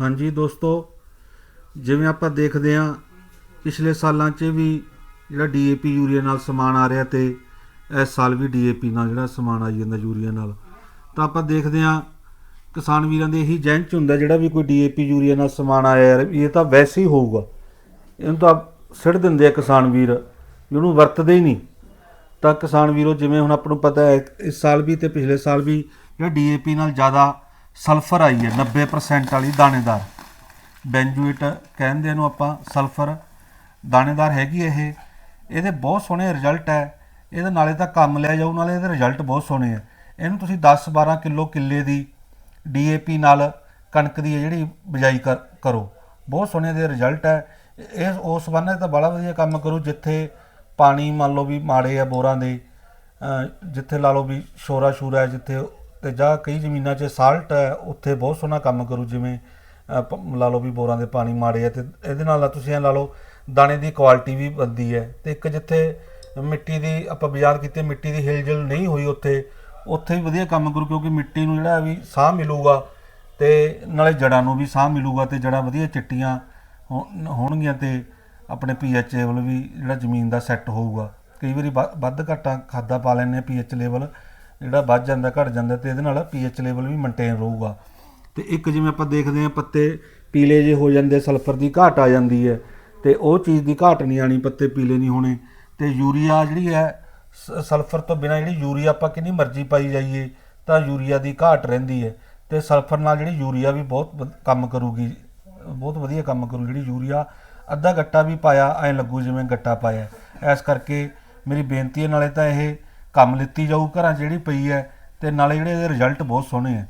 ਹਾਂਜੀ ਦੋਸਤੋ, ਜਿਵੇਂ ਆਪਾਂ ਦੇਖਦੇ ਹਾਂ, ਪਿਛਲੇ ਸਾਲਾਂ 'ਚ ਵੀ ਜਿਹੜਾ ਡੀਏਪੀ ਯੂਰੀਆ ਨਾਲ ਸਮਾਨ ਆ ਰਿਹਾ ਤੇ ਇਸ ਸਾਲ ਵੀ ਡੀਏਪੀ ਨਾਲ ਜਿਹੜਾ ਸਮਾਨ ਆਈ ਜਾਂਦਾ ਯੂਰੀਆ ਨਾਲ, ਤਾਂ ਆਪਾਂ ਦੇਖਦੇ ਹਾਂ, ਕਿਸਾਨ ਵੀਰਾਂ ਦੇ ਇਹੀ ਜਹਿਨ 'ਚ ਹੁੰਦਾ ਜਿਹੜਾ ਵੀ ਕੋਈ ਡੀਏਪੀ ਯੂਰੀਆ ਨਾਲ ਸਮਾਨ ਆਇਆ ਯਾਰ, ਇਹ ਤਾਂ ਵੈਸੇ ਹੀ ਹੋਊਗਾ। ਇਹਨੂੰ ਤਾਂ ਸਿੱਟ ਦਿੰਦੇ ਆ ਕਿਸਾਨ ਵੀਰ, ਵੀ ਉਹਨੂੰ ਵਰਤਦੇ ਹੀ ਨਹੀਂ। ਤਾਂ ਕਿਸਾਨ ਵੀਰੋ, ਜਿਵੇਂ ਹੁਣ ਆਪਾਂ ਨੂੰ ਪਤਾ ਹੈ, ਇਸ ਸਾਲ ਵੀ ਤੇ ਪਿਛਲੇ ਸਾਲ ਵੀ ਜਿਹੜਾ ਡੀਏਪੀ ਨਾਲ ਜ਼ਿਆਦਾ ਸਲਫਰ ਆਈ ਹੈ 90% ਵਾਲੀ ਦਾਣੇਦਾਰ। ਬੈਂਜੂਏਟ ਕਹਿੰਦੇ ਇਹਨੂੰ ਆਪਾਂ ਸਲਫਰ। ਦਾਣੇਦਾਰ ਹੈਗੀ ਇਹ। ਇਹਦੇ ਬਹੁਤ ਸੋਹਣੇ ਰਿਜ਼ਲਟ ਹੈ। ਇਹਦੇ ਨਾਲੇ ਤਾਂ ਕੰਮ ਲਿਆ ਜਾਊ, ਨਾਲੇ ਇਹਦੇ ਰਿਜ਼ਲਟ ਬਹੁਤ ਸੋਹਣੇ ਹੈ। ਇਹਨੂੰ ਤੁਸੀਂ 10 12 ਕਿਲੋ ਕਿੱਲੇ ਦੀ ਡੀਏਪੀ ਨਾਲ ਕਣਕ ਦੀ ਹੈ ਜਿਹੜੀ ਬਿਜਾਈ ਕਰ- ਕਰੋ। ਬਹੁਤ ਸੋਹਣੇ ਦੇ ਰਿਜ਼ਲਟ ਹੈ। ਇਸ ਉਸ ਬੰਨੇ ਤਾਂ ਬੜਾ ਵਧੀਆ ਕੰਮ ਕਰੋ, ਜਿੱਥੇ ਪਾਣੀ ਮੰਨ ਲਓ ਵੀ ਮਾੜੇ ਆ ਬੋਰਾਂ ਦੇ ਜਿੱਥੇ ਲਾ ਲਓ ਵੀ ਸ਼ੋਰਾ ਸ਼ੂਰਾ ਜਿੱਥੇ ਤੇ ਜਾਂ ਕਈ ਜ਼ਮੀਨਾਂ 'ਚ ਸਾਲਟ ਹੈ, ਉੱਥੇ ਬਹੁਤ ਸੋਹਣਾ ਕੰਮ ਕਰੂ, ਜਿਵੇਂ ਲਾ ਲਓ ਵੀ ਬੋਰਾਂ ਦੇ ਪਾਣੀ ਮਾੜੇ ਆ ਤੇ ਇਹਦੇ ਨਾਲ ਤੁਸੀਂ ਇਹ ਲਾ ਲਓ, ਦਾਣੇ ਦੀ ਕੁਆਲਿਟੀ ਵੀ ਵੱਧਦੀ ਹੈ। ਤੇ ਇੱਕ ਜਿੱਥੇ ਮਿੱਟੀ ਦੀ, ਆਪਾਂ ਬਾਜ਼ਾਰ ਕੀਤੇ ਮਿੱਟੀ ਦੀ ਹਿਲਜੁਲ ਨਹੀਂ ਹੋਈ ਉੱਥੇ ਉੱਥੇ ਵੀ ਵਧੀਆ ਕੰਮ ਕਰੂ, ਕਿਉਂਕਿ ਮਿੱਟੀ ਨੂੰ ਜਿਹੜਾ ਵੀ ਸਾਹ ਮਿਲੂਗਾ ਤੇ ਨਾਲੇ ਜੜਾਂ ਨੂੰ ਵੀ ਸਾਹ ਮਿਲੂਗਾ ਤੇ ਜੜਾਂ ਵਧੀਆ ਚਿੱਟੀਆਂ ਹੋ- ਹੋਣਗੀਆਂ ਤੇ ਆਪਣੇ ਪੀਐਚ ਲੈਵਲ ਵੀ ਜਿਹੜਾ ਜ਼ਮੀਨ ਦਾ ਸੈੱਟ ਹੋਊਗਾ। ਕਈ ਵਾਰੀ ਵੱਧ- ਵੱਧ ਘਟਾ ਖਾਦਾ ਪਾ ਲੈਂਦੇ ਆ ਪੀਐਚ ਲੈਵਲ ਜਿਹੜਾ ਵੱਧ ਜਾਂਦਾ, ਘਟ ਜਾਂਦਾ ਤੇ ਇਹਦੇ ਨਾਲ ਪੀਐਚ ਲੈਵਲ ਵੀ ਮੇਨਟੇਨ ਰਹੂਗਾ। ਤੇ ਇੱਕ ਜਿਵੇਂ ਆਪਾਂ ਦੇਖਦੇ ਆ ਪੱਤੇ ਪੀਲੇ ਜੇ ਹੋ ਜਾਂਦੇ ਸਲਫਰ ਦੀ ਘਾਟ ਆ ਜਾਂਦੀ ਹੈ ਤੇ ਉਹ ਚੀਜ਼ ਦੀ ਘਾਟ ਨਹੀਂ ਆਣੀ ਪੱਤੇ ਪੀਲੇ ਨਹੀਂ ਹੋਣੇ। ਤੇ ਯੂਰੀਆ ਜਿਹੜੀ ਹੈ, ਸ- ਸਲਫਰ ਤੋਂ ਬਿਨਾ ਜਿਹੜੀ ਯੂਰੀਆ ਆਪਾਂ ਕਿੰਨੀ ਮਰਜ਼ੀ ਪਾਈ ਜਾਈਏ, ਤਾਂ ਯੂਰੀਆ ਦੀ ਘਾਟ ਰਹਿੰਦੀ ਹੈ। ਤੇ ਸਲਫਰ ਨਾਲ ਜਿਹੜੀ ਯੂਰੀਆ ਵੀ ਬਹੁਤ ਵਧ- ਕੰਮ ਕਰੂਗੀ, ਬਹੁਤ ਵਧੀਆ ਕੰਮ ਕਰੂ, ਜਿਹੜੀ ਯੂਰੀਆ ਅੱਧਾ ਗੱਟਾ ਵੀ ਪਾਇਆ, ਐ ਲੱਗੂ ਜਿਵੇਂ ਗੱਟਾ ਪਾਇਆ। ਇਸ ਕਰਕੇ ਮੇਰੀ ਬੇਨਤੀ ਹੈ, ਨਾਲੇ ਤਾਂ ਇਹ ਕੰਮ ਲਿੱਤੀ ਜਾਊ, ਘਰਾਂ 'ਚ ਜਿਹੜੀ ਪਈ ਹੈ, ਤੇ ਨਾਲੇ ਜਿਹੜੇ ਇਹਦੇ ਰਿਜ਼ਲਟ ਬਹੁਤ ਸੋਹਣੇ ਹੈ।